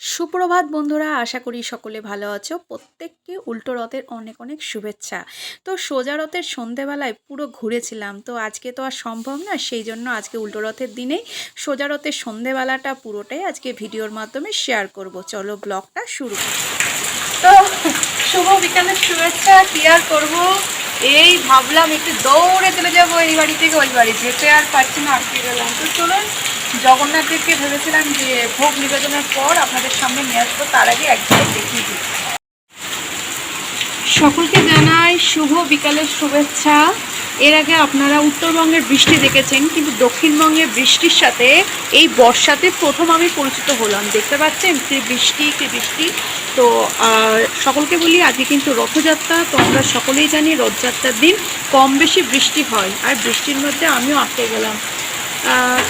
সুপ্রভাত বন্ধুরা, আশা করি সকলে ভালো আছো। প্রত্যেককে উল্টো রথের অনেক অনেক শুভেচ্ছা। তো সোজা রথের সন্ধেবেলায় পুরো ঘুরেছিলাম, তো আজকে তো আর সম্ভব না, সেই জন্য আজকে উল্টো রথের দিনেই সোজা রথের সন্ধেবেলাটা পুরোটাই আজকে ভিডিওর মাধ্যমে শেয়ার করব। চলো ব্লগটা শুরু তো শুভ বিকালের শুভেচ্ছা, কি আর করব? এই ভাবলাম একটু দৌড়ে চলে যাব এই বাড়ি থেকে ওই বাড়ি যেতে আর পারছি না, আটকে গেলাম। তো চলুন জগন্নাথ দেবকে ভেবেছিলাম যে ভোগ নিবেদনের পর আপনাদের সামনে নিয়ে আসব, তার আগে একবার দেখিয়ে দিই। সকলকে জানাই শুভ বিকালের শুভেচ্ছা। এর আগে আপনারা উত্তরবঙ্গের বৃষ্টি দেখেছেন, কিন্তু দক্ষিণবঙ্গের বৃষ্টির সাথে এই বর্ষাতে প্রথম আমি পরিচিত হলাম। দেখতে পাচ্ছেন, কি বৃষ্টি কি বৃষ্টি। তো সকলকে বলি, আজকে কিন্তু রথযাত্রা, তো আমরা সকলেই জানি রথযাত্রার দিন কম বেশি বৃষ্টি হয়। আর বৃষ্টির মধ্যে আমিও আটকে গেলাম।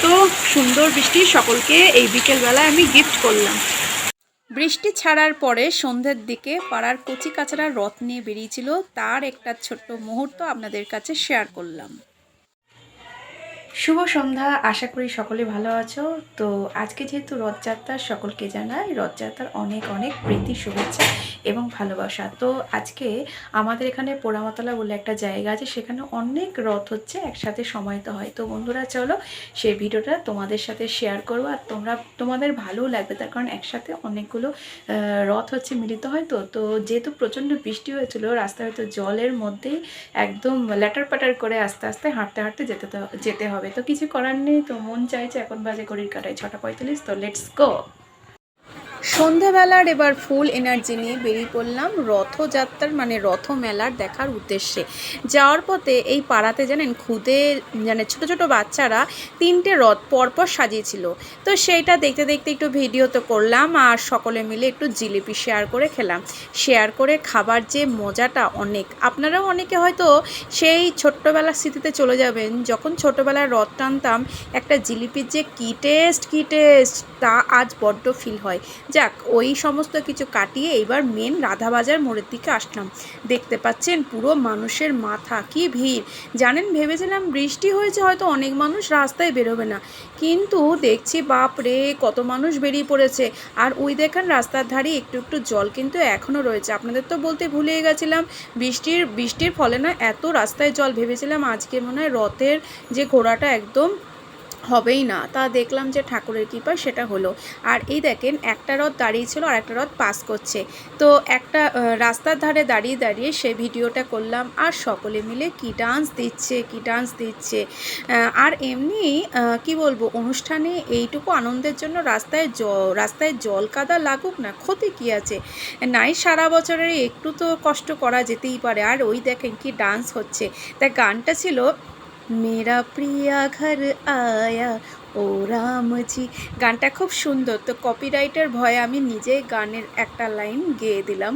তো সুন্দর বৃষ্টি সকলকে এই বিকেলবেলায় আমি গিফট করলাম। বৃষ্টি ছাড়ার পরে সন্ধ্যের দিকে পাড়ার কচি কাচারা রথ নিয়ে বেরিয়েছিল, তার একটা ছোট্ট মুহূর্ত আপনাদের কাছে শেয়ার করলাম। শুভ সন্ধ্যা, আশা করি সকলে ভালো আছো। তো আজকে যেহেতু রথযাত্রা, সকলকে জানাই রথযাত্রার অনেক অনেক প্রীতি, শুভেচ্ছা। এবং ভালোবাসা। তো আজকে আমাদের এখানে পোড়ামাতলা বলে একটা জায়গা আছে, সেখানে অনেক রথ হচ্ছে, একসাথে সময়ত হয়। তো বন্ধুরা, চলো সেই ভিডিওটা তোমাদের সাথে শেয়ার করব। আর তোমরা, তোমাদের ভালোও লাগবে, তার কারণ একসাথে অনেকগুলো রথ হচ্ছে মিলিত হয় তো। তো যেহেতু প্রচণ্ড বৃষ্টি হয়েছিল, রাস্তায় হয়তো জলের মধ্যেই একদম ল্যাটার প্যাটার করে আস্তে আস্তে হাঁটতে হাঁটতে যেতে যেতে হবে। তো কিছু করার নেই, তো মন চাইছে এখন বাজে ঘড়ির কাটায়, ছটা পঁয়তাল্লিশ, তো লেটস গো সন্ধেবেলার এবার ফুল এনার্জি নিয়ে বেরিয়ে পড়লাম রথযাত্রার মানে রথ মেলার দেখার উদ্দেশ্যে। যাওয়ার পথে এই পাড়াতে জানেন খুদে মানে ছোট ছোট বাচ্চারা তিনটে রথ পরপর সাজিয়েছিল। তো সেইটা দেখতে দেখতে একটু ভিডিও তো করলাম আর সকলে মিলে একটু জিলিপি শেয়ার করে খেলাম। শেয়ার করে খাবার যে মজাটা অনেক। আপনারাও অনেকে হয়তো সেই ছোট্টবেলার স্মৃতিতে চলে যাবেন, যখন ছোটোবেলায় রথ টানতাম, একটা জিলিপির যে কী টেস্ট কী টেস্ট তা আজ বড্ড ফিল হয়। যাক, ওই সমস্ত কিছু কাটিয়ে এবার মেন রাধাবাজার মোড়ের দিকে আসলাম। দেখতে পাচ্ছেন পুরো মানুষের মাথা, কি ভিড়। জানেন, ভেবেছিলাম বৃষ্টি হয়েছে, হয়তো অনেক মানুষ রাস্তায় বেরোবে না। কিন্তু দেখছি, বাপ রে, কত মানুষ বেরিয়ে পড়েছে। আর ওই দেখেন, রাস্তার ধারে একটু একটু জল কিন্তু এখনও রয়েছে। আপনাদের তো বলতে ভুলে গেছিলাম, বৃষ্টির বৃষ্টির ফলে না এত রাস্তায় জল। ভেবেছিলাম আজকে মনে হয় রথের যে ঘোড়াটা একদম হবেই না। তা দেখলাম যে ঠাকুরের কৃপা সেটা হলো। আর এই দেখেন, একটা রথ দাঁড়িয়ে ছিল আর একটা রথ পাস করছে। তো একটা রাস্তার ধারে দাঁড়িয়ে দাঁড়িয়ে সে ভিডিওটা করলাম, আর সকলে মিলে কি ডান্স দিচ্ছে, কি ডান্স দিচ্ছে। আর এমনি কি বলব, অনুষ্ঠানে এইটুকু আনন্দের জন্য রাস্তায় জ, রাস্তায় জল কাদা লাগুক না, ক্ষতি কি আছে? নাই, সারা বছরের একটু তো কষ্ট করা যেতেই পারে। আর ওই দেখেন কি ডান্স হচ্ছে। তা গানটা ছিল মেরা প্রিয়া ঘর আয়া ও রামজি গানটা খুব সুন্দর। তো কপিরাইটের ভয়ে আমি নিজেই গানের একটা লাইন গেয়ে দিলাম।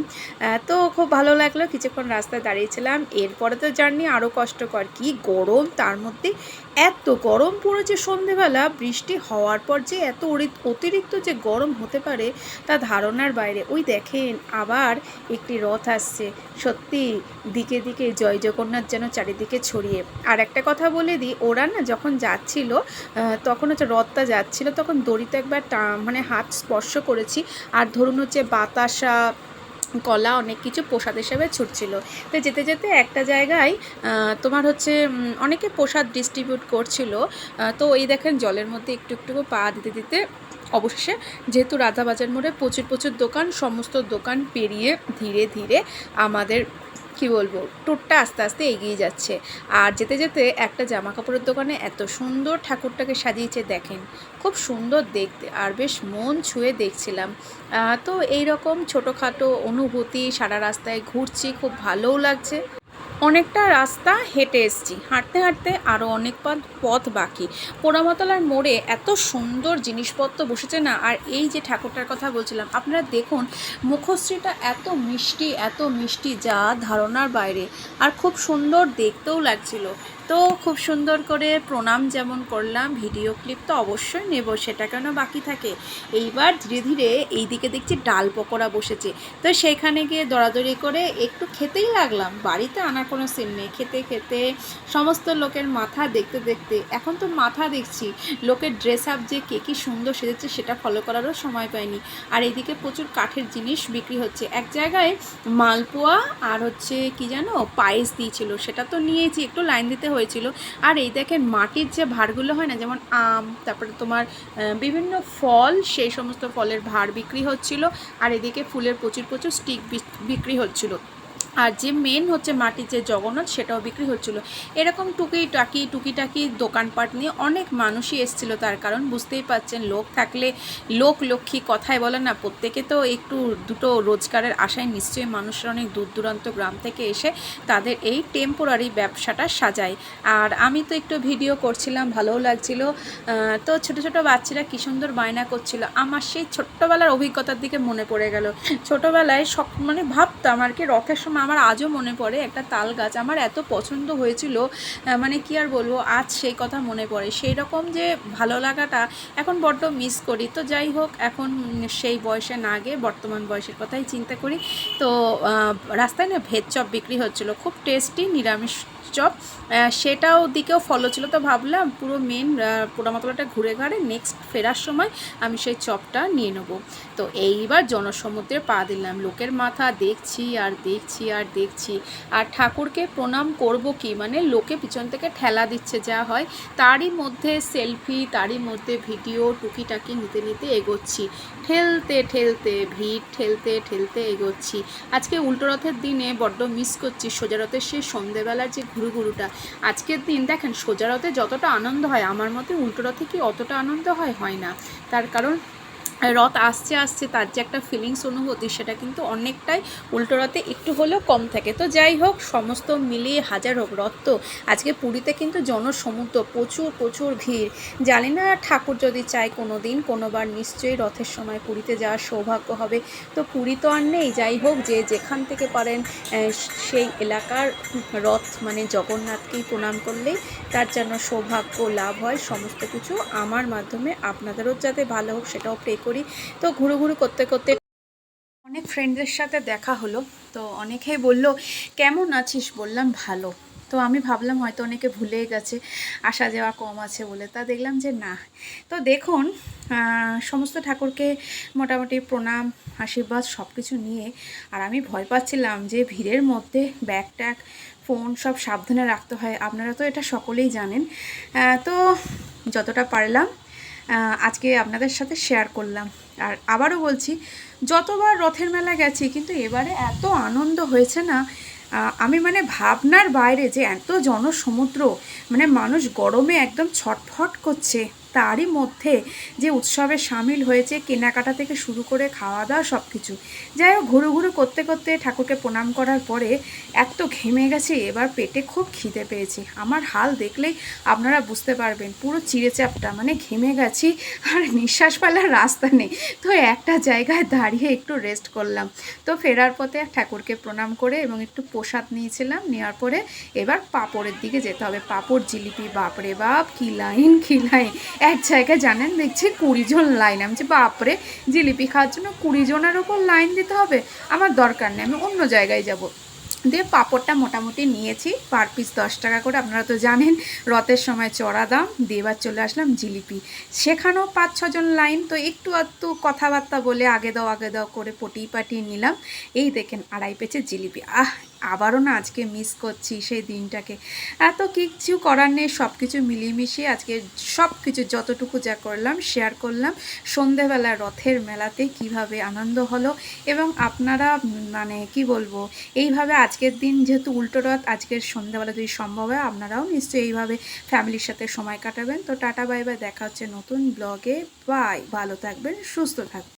তো খুব ভালো লাগল কিছুক্ষণ রাস্তায় দাঁড়িয়েছিলাম। এরপরে তো জার্নি আরও কষ্টকর। কি গরম তার মধ্যে এত গরম পড়েছে সন্ধেবেলা। বৃষ্টি হওয়ার পর যে এত অতিরিক্ত যে গরম হতে পারে তা ধারণার বাইরে। ওই দেখেন আবার একটি রথ আসছে। সত্যি দিকে দিকে জয় জগন্নাথ যেন চারিদিকে ছড়িয়ে। আর একটা কথা বলে দিই ওরা না যখন যাচ্ছিল আহ, তখন হচ্ছে রথটা যাচ্ছিল, তখন দড়িতে একবার মানে হাত স্পর্শ করেছি। আর ধরুন হচ্ছে বাতাসা, কলা অনেক কিছু প্রসাদ হিসেবে ছুটছিল। তো যেতে যেতে একটা জায়গায় তোমার হচ্ছে অনেকে প্রসাদ ডিস্ট্রিবিউট করছিল। তো এই দেখেন জলের মধ্যে একটু একটু পা দিতে দিতে অবশেষে যেহেতু রাধাবাজার মোড়ে প্রচুর প্রচুর দোকান, সমস্ত দোকান পেরিয়ে ধীরে ধীরে আমাদের কি বলব ট্যুরটা আস্তে আস্তে এগিয়ে যাচ্ছে। আর যেতে যেতে একটা জামা কাপড়ের দোকানে এত সুন্দর ঠাকুরটাকে সাজিয়েছে দেখেন, খুব সুন্দর দেখতে। আর বেশ মন ছুঁয়ে দেখছিলাম। তো এই রকম ছোটোখাটো অনুভূতি সারা রাস্তায় ঘুরছি, খুব ভালোও লাগছে। অনেকটা রাস্তা হেঁটে এসেছি। হাঁটতে হাঁটতে আরও অনেক পথ পথ বাকি। পোড়ামতলার মোড়ে এত সুন্দর জিনিসপত্র বসেছে না? আর এই যে ঠাকুরটার কথা বলছিলাম, আপনারা দেখুন, মুখশ্রীটা এত মিষ্টি এত মিষ্টি যা ধারণার বাইরে। আর খুব সুন্দর দেখতেও লাগছিল। তো খুব সুন্দর করে প্রণাম যেমন করলাম, ভিডিও ক্লিপ তো অবশ্যই নেব, সেটা কেন বাকি থাকে? এইবার ধীরে ধীরে এই দিকে দেখছি ডাল পকোড়া বসেছে। তো সেখানে গিয়ে দরাদরি করে একটু খেতেই লাগলাম, বাড়িতে আনার কোনো সিন নেই। খেতে খেতে সমস্ত লোকের মাথা দেখতে দেখতে, এখন তো মাথা দেখছি, লোকের ড্রেস আপ যে কে কী সুন্দর সেজেছে সেটা ফলো করারও সময় পাইনি। আর এইদিকে প্রচুর কাঠের জিনিস বিক্রি হচ্ছে। এক জায়গায় মালপোয়া আর হচ্ছে কি জানো, পায়েস দিয়েছিল, সেটা তো নিয়েছি, একটু লাইন দিতে হয়েছিল। আর এই দেখেন মাটির যে ভারগুলো হয় না, যেমন আম, তারপরে তোমার বিভিন্ন ফল, সেই সমস্ত ফলের ভার বিক্রি হচ্ছিল। আর এদিকে ফুলের প্রচুর প্রচুর স্টিক বিক্রি হচ্ছিল। আর যে মেন হচ্ছে মাটির যে জগন্নাথ, সেটাও বিক্রি হচ্ছিল। এরকম টুকি টাকি টুকি টাকি দোকানপাট নিয়ে অনেক মানুষই এসছিল তার কারণ। বুঝতেই পাচ্ছেন লোক থাকলে লোক লক্ষ্মী কথায় বলে না। প্রত্যেকে তো একটু দুটো রোজগারের আশায় নিশ্চয়ই মানুষের অনেক দূর দূরান্ত গ্রাম থেকে এসে তাদের এই টেম্পোরারি ব্যবসাটা সাজায়। আর আমি তো একটু ভিডিও করছিলাম, ভালোও লাগছিল। তো ছোট ছোট বাচ্চারা কী সুন্দর বায়না করছিল। আমার সেই ছোট্টবেলার অভিজ্ঞতার দিকে মনে পড়ে গেল। ছোটোবেলায় সব মানে ভাবতাম আর কি, রথের সময় আমার আজও মনে পড়ে একটা তাল গাছ। আমার এত পছন্দ হয়েছিল মানে কি আর বলব, আজ সেই কথা মনে পড়ে। সেই রকম যে ভালো লাগাটা এখন বড্ড মিস করি। তো যাই হোক, এখন সেই বয়সে না গিয়ে বর্তমান বয়সের কথাই চিন্তা করি। তো রাস্তায় না ভেজ চপ বিক্রি হচ্ছিল। খুব টেস্টি নিরামিষ চপ। সেটাও দিকেও ফলো ছিল। তো ভাবলাম পুরো মেন পোড়ামতলাটা ঘুরে ঘাড়ে নেক্সট ফেরার সময় আমি সেই চপটা নিয়ে নেব। তো এইবার জনসমুদ্রে পা দিলাম। লোকের মাথা দেখছি আর দেখছি আর দেখছি। আর ঠাকুরকে প্রণাম করব কি? মানে লোকে পিছন থেকে ঠেলা দিচ্ছে যা হয়, তারই মধ্যে সেলফি, তারই মধ্যে ভিডিও টুকিটাকি নিতে নিতে এগোচ্ছি। ঠেলতে ঠেলতে, ভিড় ঠেলতে ঠেলতে এগোচ্ছি। আজকে উল্টো রথের দিনে বড্ড মিস করছি সোজা রথের সেই সন্ধেবেলার যে ঘুরুঘুরুটা। আজকের দিন দেখেন, সোজা রথে যতটা আনন্দ হয়, আমার মতে উল্টো রথে কি অতটা আনন্দ হয়? হয় না। তার কারণ রথ আসছে আসছে, তার যে একটা ফিলিংস অনুভূতি সেটা কিন্তু অনেকটাই উল্টো রথে একটু হলেও কম থাকে। তো যাই হোক, সমস্ত মিলিয়ে হাজার হোক রথ তো আজকে পুরীতে কিন্তু জনসমুদ্র, প্রচুর প্রচুর ভিড়। জানি না ঠাকুর যদি চায় কোনো দিন কোনোবার নিশ্চয়ই রথের সময় পুরীতে যাওয়ার সৌভাগ্য হবে। তো পুরী তো আর নেই, যাই হোক, যে যেখান থেকে পারেন সেই এলাকার রথ মানে জগন্নাথকেই প্রণাম করলেই তার যেন সৌভাগ্য লাভ হয়। সমস্ত কিছু আমার মাধ্যমে, আপনাদেরও যাতে ভালো হোক, সেটাও প্রে করি। তো ঘুরু ঘুরু করতে করতে অনেক ফ্রেন্ডদের সাথে দেখা হলো। তো অনেকেই বলল, কেমন আছিস? বললাম, ভালো। তো আমি ভাবলাম, হয়তো অনেকে ভুলে গেছে, আসা যাওয়া কম আছে বলে। তা দেখলাম যে না। তো দেখুন সমস্ত ঠাকুরকে মোটামুটি প্রণাম, আশীর্বাদ সব কিছু নিয়ে, আর আমি ভয় পাচ্ছিলাম যে ভিড়ের মধ্যে ব্যাগ ট্যাগ, ফোন সব সাবধানে রাখতে হয়। আপনারা তো এটা সকলেই জানেন। তো যতটা পারলাম আজকে আপনাদের সাথে শেয়ার করলাম। আর আবারও বলছি, যতবার রথের মেলা গেছি, কিন্তু এবারে এত আনন্দ হয়েছে না। আমি মানে ভাবনার বাইরে যে এত জনসমুদ্র মানে মানুষ গরমে একদম ছটফট করছে। তারই মধ্যে যে উৎসবে সামিল হয়েছে, কেনাকাটা থেকে শুরু করে খাওয়া দাওয়া সব কিছু যাই হোক ঘুরু ঘুরু করতে করতে ঠাকুরকে প্রণাম করার পরে এত ঘেমে গেছি, এবার পেটে খুব খিদে পেয়েছি। আমার হাল দেখলেই আপনারা বুঝতে পারবেন, পুরো চিড়েচাপটা মানে ঘেমে গেছি আর নিঃশ্বাস ফেলার রাস্তা নেই। তো একটা জায়গায় দাঁড়িয়ে একটু রেস্ট করলাম। তো ফেরার পথে ঠাকুরকে প্রণাম করে এবং একটু প্রসাদ নিয়েছিলাম, নেওয়ার পরে এবার পাপড়ের দিকে যেতে হবে। পাপড় জিলিপি, বাপরে বাপ, কি লাইন কি লাইন। এক জায়গায় জানেন, দেখছি কুড়ি জন লাইন। আমি যে বাপরে, জিলিপি খাওয়ার জন্য কুড়ি জনের ওপর লাইন দিতে হবে? আমার দরকার নেই, আমি অন্য জায়গায় যাব। দিয়ে পাঁপড়টা মোটামুটি নিয়েছি, পার পিস দশ টাকা করে। আপনারা তো জানেন, রথের সময় চড়া দাম, দিয়ে এবার চলে আসলাম জিলিপি। সেখানেও পাঁচ, ছজন লাইন, তো একটু আধটু কথাবার্তা বলে আগে দাও আগে দাও করে পটিয়ে পাটিয়ে নিলাম। এই দেখেন, আড়াই পেচে জিলিপি। আহ আবারও না আজকে মিস করছি সেই দিনটাকে। এত কিছু করার নেই সব কিছু মিলিয়ে আজকে সব কিছু যতটুকু যা করলাম শেয়ার করলাম। সন্ধেবেলা রথের মেলাতে কীভাবে আনন্দ হলো এবং আপনারা মানে কি বলব, এইভাবে আজকের দিন যেহেতু উল্টো রথ, আজকের সন্ধেবেলা যদি সম্ভব হয়, আপনারাও নিশ্চয়ই এইভাবে ফ্যামিলির সাথে সময় কাটাবেন। তো টাটা বাই বাই দেখা হচ্ছে নতুন ব্লগে বাই ভালো থাকবেন, সুস্থ থাকবেন।